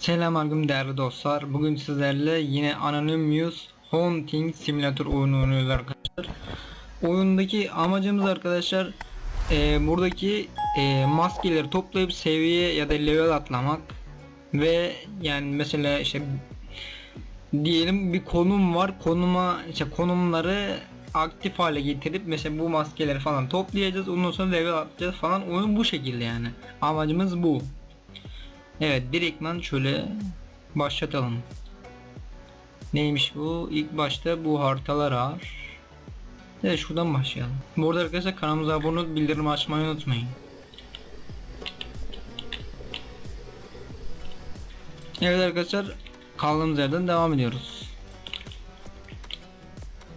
Selamünaleyküm değerli dostlar. Bugün sizlerle yine Anonymous Hunting Simulator oyunu oynuyoruz arkadaşlar. Oyundaki amacımız arkadaşlar e, buradaki e, maskeleri toplayıp seviye ya da level atlamak ve yani mesela işte diyelim bir konum var konuma işte konumları aktif hale getirip mesela bu maskeleri falan toplayacağız ondan sonra level atacağız falan oyun bu şekilde yani amacımız bu. Evet direktman şöyle başlatalım. Neymiş bu? İlk başta bu haritalar var. Evet şuradan başlayalım. Bu arada arkadaşlar kanalımıza abone olup bildirim açmayı unutmayın. Evet arkadaşlar kaldığımız yerden devam ediyoruz.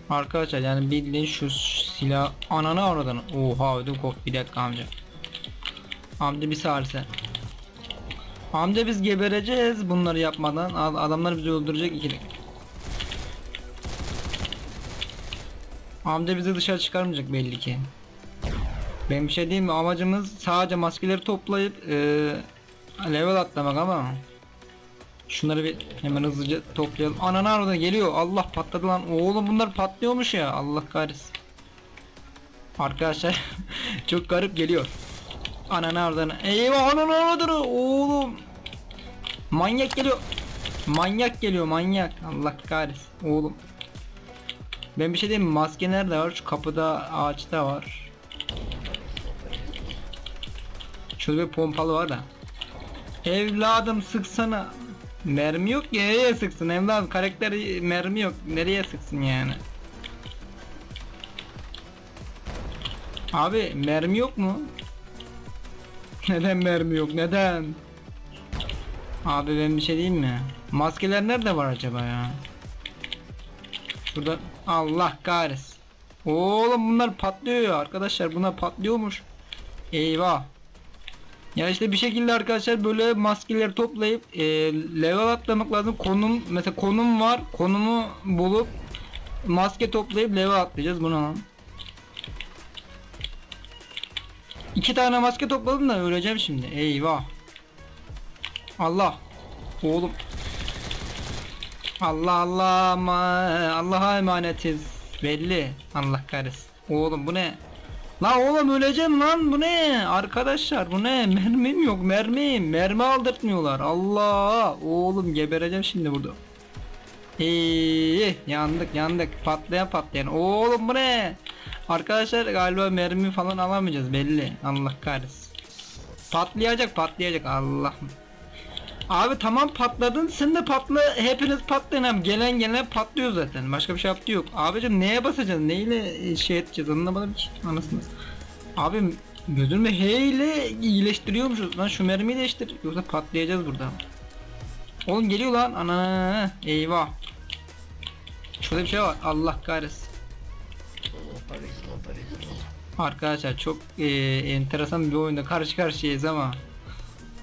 Arkadaşlar yani bildiğin şu silah ananı oradan. Oha ödüm koptu bir dakika amca. Amca bir sarsa. Amca biz gebereceğiz bunları yapmadan. Ad- Adamlar bizi öldürecek iki dakika. Amca bizi dışarı çıkarmayacak belli ki. Ben bir şey diyeyim mi? Amacımız sadece maskeleri toplayıp eee, level atlamak ama Şunları bir hemen hızlıca toplayalım. Anana orada geliyor. Allah patladı lan. Oğlum bunlar patlıyormuş ya. Allah kahretsin. Arkadaşlar çok garip geliyor. Anana oradan. Eyvah anana oradan. Oğlum. Manyak geliyor. Manyak geliyor manyak. Allah kahretsin. Oğlum. Ben bir şey diyeyim? Maske nerede var? Şu kapıda ağaçta var. Şurada bir pompalı var da. Evladım sıksana. Mermi yok ki nereye sıksın evladım karakteri mermi yok nereye sıksın yani. Abi mermi yok mu? Neden mermi yok neden? Abi ben bir şey diyeyim mi? Maskeler nerede var acaba ya? Şurada Allah kahretsin. Oğlum bunlar patlıyor arkadaşlar bunlar patlıyormuş. Eyvah. Ya işte bir şekilde arkadaşlar böyle maskeleri toplayıp e, level atlamak lazım. Konum mesela konum var. Konumu bulup maske toplayıp level atlayacağız buna. İki tane maske topladım da öleceğim şimdi. Eyvah. Allah. Oğlum. Allah Allah Allah'a emanetiz. Belli. Allah kahretsin. Oğlum bu ne? La oğlum öleceğim lan bu ne? Arkadaşlar bu ne? Mermim yok mermim. Mermi aldırtmıyorlar. Allah oğlum gebereceğim şimdi burada. İyi yandık yandık patlayan patlayan. Oğlum bu ne? Arkadaşlar galiba mermi falan alamayacağız belli. Allah kahretsin. Patlayacak patlayacak Allah. Abi tamam patladın sen de patla hepiniz patlayın abi. Gelen gelen patlıyor zaten başka bir şey yaptı yok. Abicim neye basacağız neyle şey edeceğiz anlamadım ki anasını. Abi gözümü H ile iyileştiriyormuşuz lan şu mermiyi değiştir yoksa patlayacağız burada. Oğlum geliyor lan ana eyvah. Şurada bir şey var Allah kahretsin. Arkadaşlar çok e, enteresan bir oyunda karşı karşıyayız ama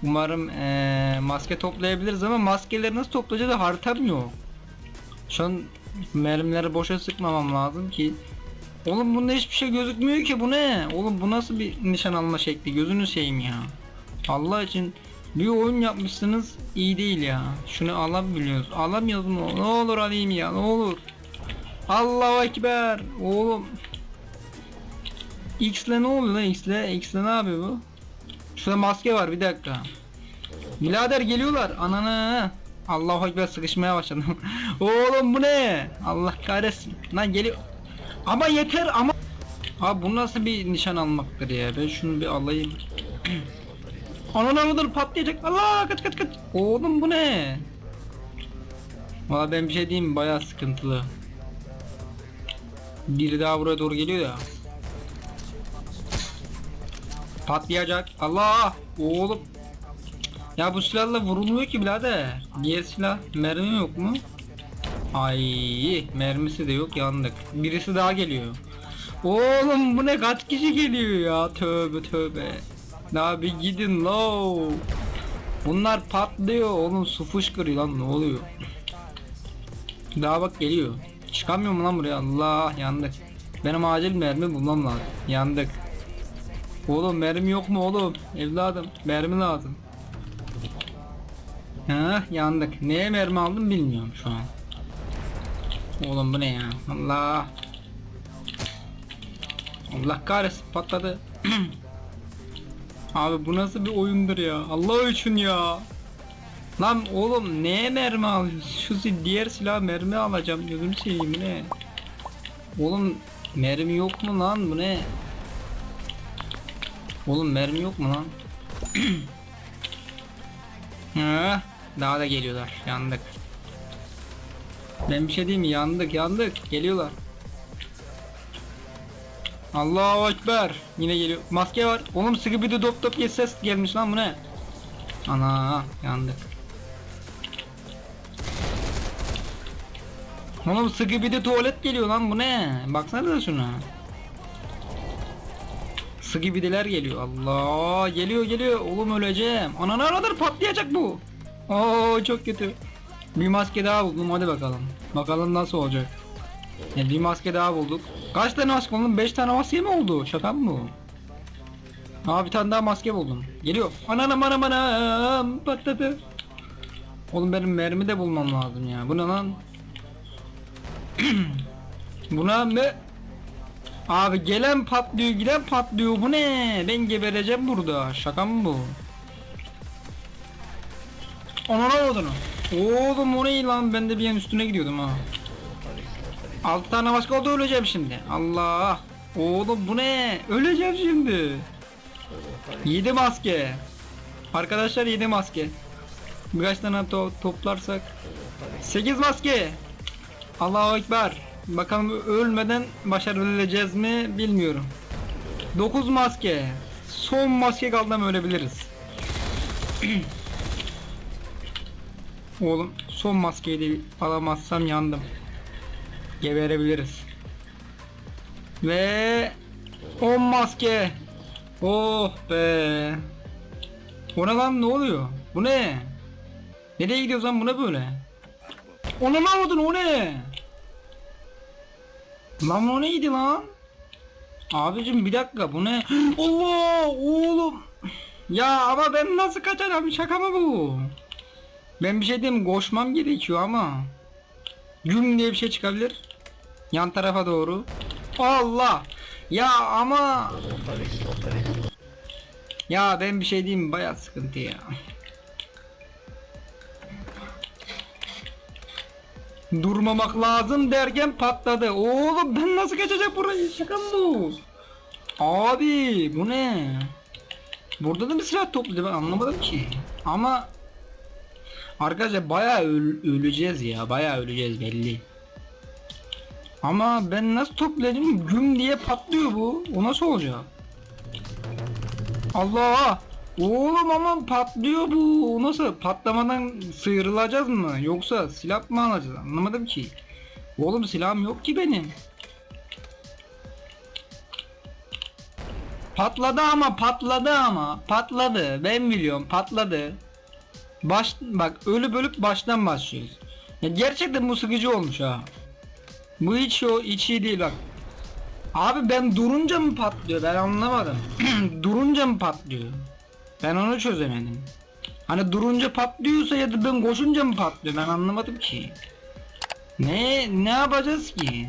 Umarım eee, maske toplayabiliriz ama maskeleri nasıl toplayacağız haritam yok. Şu an mermileri boşa sıkmamam lazım ki. Oğlum bunda hiçbir şey gözükmüyor ki bu ne? Oğlum bu nasıl bir nişan alma şekli gözünü seveyim ya. Allah için bir oyun yapmışsınız iyi değil ya. Şunu alabiliyoruz. Alamıyoruz mu? Ne olur alayım ya ne olur. Allahu Ekber. Oğlum. X'le ne oluyor lan X'le? X'le ne yapıyor bu? Şurada maske var bir dakika. Birader geliyorlar. Ananı. Allahu ekber sıkışmaya başladım. Oğlum bu ne? Allah kahretsin. Lan geliyor. Ama yeter ama. Abi bu nasıl bir nişan almaktır ya? Ben şunu bir alayım. Ananı avradır patlayacak. Allah kaç kaç kaç. Oğlum bu ne? Valla ben bir şey diyeyim? Bayağı sıkıntılı. Biri daha buraya doğru geliyor ya. Patlayacak. Allah! Oğlum. Ya bu silahla vurulmuyor ki birader. Diğer silah mermi yok mu? Ay mermisi de yok yandık. Birisi daha geliyor. Oğlum bu ne kaç kişi geliyor ya tövbe tövbe. Daha bir gidin lo. Bunlar patlıyor oğlum su fışkırıyor lan ne oluyor? Daha bak geliyor. Çıkamıyor mu lan buraya Allah yandık. Benim acil mermi bulmam lazım. Yandık. Oğlum mermi yok mu oğlum? Evladım mermi lazım. Ha yandık. Neye mermi aldım bilmiyorum şu an. Oğlum bu ne ya? Allah. Allah kahretsin patladı. Abi bu nasıl bir oyundur ya? Allah için ya. Lan oğlum neye mermi alıyorsun? Şu diğer silah mermi alacağım gözüm seveyim ne? Oğlum mermi yok mu lan bu ne? Oğlum mermi yok mu lan? Ha, daha da geliyorlar. Yandık. Ben bir şey diyeyim mi? Yandık, yandık. Geliyorlar. Allahu Ekber. Yine geliyor. Maske var. Oğlum sıkı bir de dop dop diye ses gelmiş lan bu ne? Ana yandık. Oğlum sıkı bir de tuvalet geliyor lan bu ne? Baksana da şuna. Sıkı bidiler geliyor. Allah geliyor geliyor. Oğlum öleceğim. Ananı aradır patlayacak bu. Oo çok kötü. Bir maske daha buldum hadi bakalım. Bakalım nasıl olacak. Ya bir maske daha bulduk. Kaç tane maske buldum? 5 tane maske mi oldu? Şaka mı bu? Aa bir tane daha maske buldum. Geliyor. Ananam anam anam patladı. Oğlum benim mermi de bulmam lazım ya. Bu ne lan? Buna mı? Abi gelen patlıyor giden patlıyor bu ne? Ben gebereceğim burada. Şaka mı bu? Anana odunu. Oğlum o ne lan ben de bir yan üstüne gidiyordum ha. 6 tane başka oldu öleceğim şimdi. Allah. Oğlum bu ne? Öleceğim şimdi. 7 maske. Arkadaşlar 7 maske. Birkaç tane to- toplarsak. 8 maske. Allahu Ekber. Bakalım ölmeden başarabileceğiz mi bilmiyorum. 9 maske. Son maske kaldı mı ölebiliriz. Oğlum son maskeyi de alamazsam yandım. Geberebiliriz. Ve 10 maske. Oh be. O ne lan ne oluyor? Bu ne? Nereye gidiyoruz lan bu ne böyle? Ona ne yaptın o ne? Lan o neydi lan? Abicim bir dakika bu ne? Allah oğlum. Ya ama ben nasıl kaçacağım şaka mı bu? Ben bir şey diyeyim koşmam gerekiyor ama. Güm diye bir şey çıkabilir. Yan tarafa doğru. Allah. Ya ama. Ya ben bir şey diyeyim bayağı sıkıntı ya. Durmamak lazım derken patladı. Oğlum ben nasıl kaçacak burayı? Şaka bu? Abi bu ne? Burada da bir silah topladı ben anlamadım ki. Ama arkadaşlar bayağı öl- öleceğiz ya. Bayağı öleceğiz belli. Ama ben nasıl toplayacağım? Güm diye patlıyor bu. O nasıl olacak? Allah! Oğlum ama patlıyor bu. Nasıl? Patlamadan sıyrılacağız mı? Yoksa silah mı alacağız? Anlamadım ki. Oğlum silahım yok ki benim. Patladı ama patladı ama patladı. Ben biliyorum patladı. Baş bak ölü bölüp baştan başlıyoruz. Ya gerçekten bu sıkıcı olmuş ha. Bu hiç o hiç iyi değil bak. Abi ben durunca mı patlıyor ben anlamadım. durunca mı patlıyor? Ben onu çözemedim. Hani durunca patlıyorsa ya da ben koşunca mı patlıyor ben anlamadım ki. Ne ne yapacağız ki?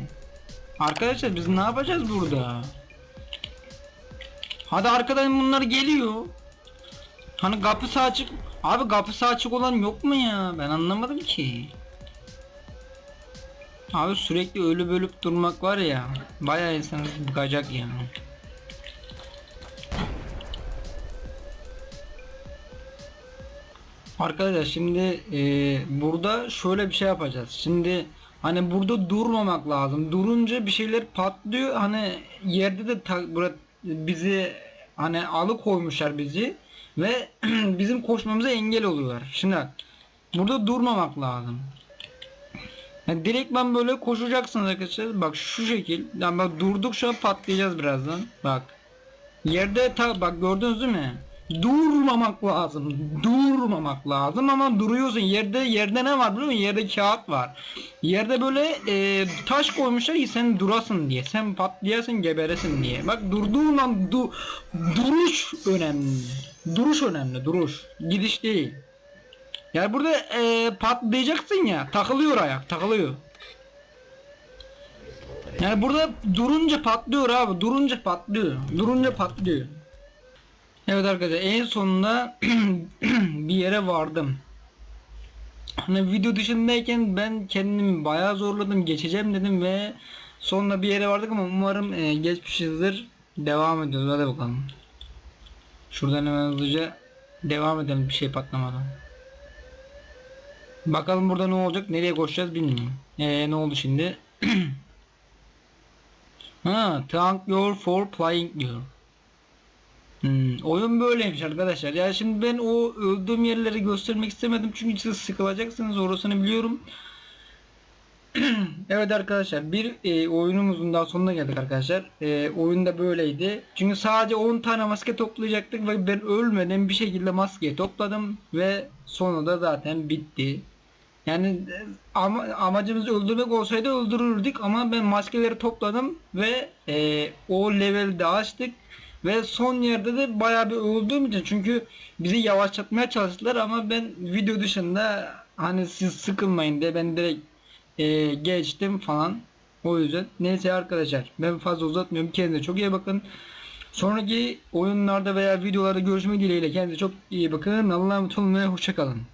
Arkadaşlar biz ne yapacağız burada? Hadi arkadan bunlar geliyor. Hani kapısı açık. Abi kapısı açık olan yok mu ya? Ben anlamadım ki. Abi sürekli ölü bölüp durmak var ya. Bayağı insanı bıkacak yani. Arkadaşlar şimdi e, burada şöyle bir şey yapacağız. Şimdi hani burada durmamak lazım. Durunca bir şeyler patlıyor. Hani yerde de ta, bura, bizi hani alıkoymuşlar bizi ve bizim koşmamıza engel oluyorlar. Şimdi burada durmamak lazım. Yani direkt ben böyle koşacaksınız arkadaşlar. Bak şu şekil. Yani bak durduk şu an patlayacağız birazdan. Bak. Yerde ta bak gördünüz değil mi? Durmamak lazım. Durmamak lazım ama duruyorsun. Yerde yerde ne var biliyor musun? Yerde kağıt var. Yerde böyle e, taş koymuşlar ki sen durasın diye. Sen patlayasın geberesin diye. Bak durduğun an du, duruş önemli. Duruş önemli. Duruş. Gidiş değil. Yani burada e, patlayacaksın ya takılıyor ayak takılıyor. Yani burada durunca patlıyor abi durunca patlıyor durunca patlıyor. Evet arkadaşlar en sonunda bir yere vardım. Hani video dışındayken ben kendimi bayağı zorladım geçeceğim dedim ve sonunda bir yere vardık ama umarım e, geçmişizdir. Devam ediyoruz hadi bakalım. Şuradan hemen hızlıca devam edelim bir şey patlamadan. Bakalım burada ne olacak nereye koşacağız bilmiyorum. Eee ne oldu şimdi? ha thank you for playing diyor. Hmm, oyun böyleymiş arkadaşlar. Ya şimdi ben o öldüğüm yerleri göstermek istemedim çünkü siz sıkılacaksınız orasını biliyorum. evet arkadaşlar bir e, oyunumuzun daha sonuna geldik arkadaşlar. E, oyun da böyleydi. Çünkü sadece 10 tane maske toplayacaktık ve ben ölmeden bir şekilde maskeyi topladım ve sonra da zaten bitti. Yani e, ama, amacımız öldürmek olsaydı öldürürdük ama ben maskeleri topladım ve e, o levelde açtık ve son yerde de bayağı bir öldüğüm için çünkü bizi yavaşlatmaya çalıştılar ama ben video dışında hani siz sıkılmayın diye ben direkt e, geçtim falan. O yüzden neyse arkadaşlar ben fazla uzatmıyorum. Kendinize çok iyi bakın. Sonraki oyunlarda veya videolarda görüşmek dileğiyle kendinize çok iyi bakın. Allah'a emanet olun ve hoşçakalın.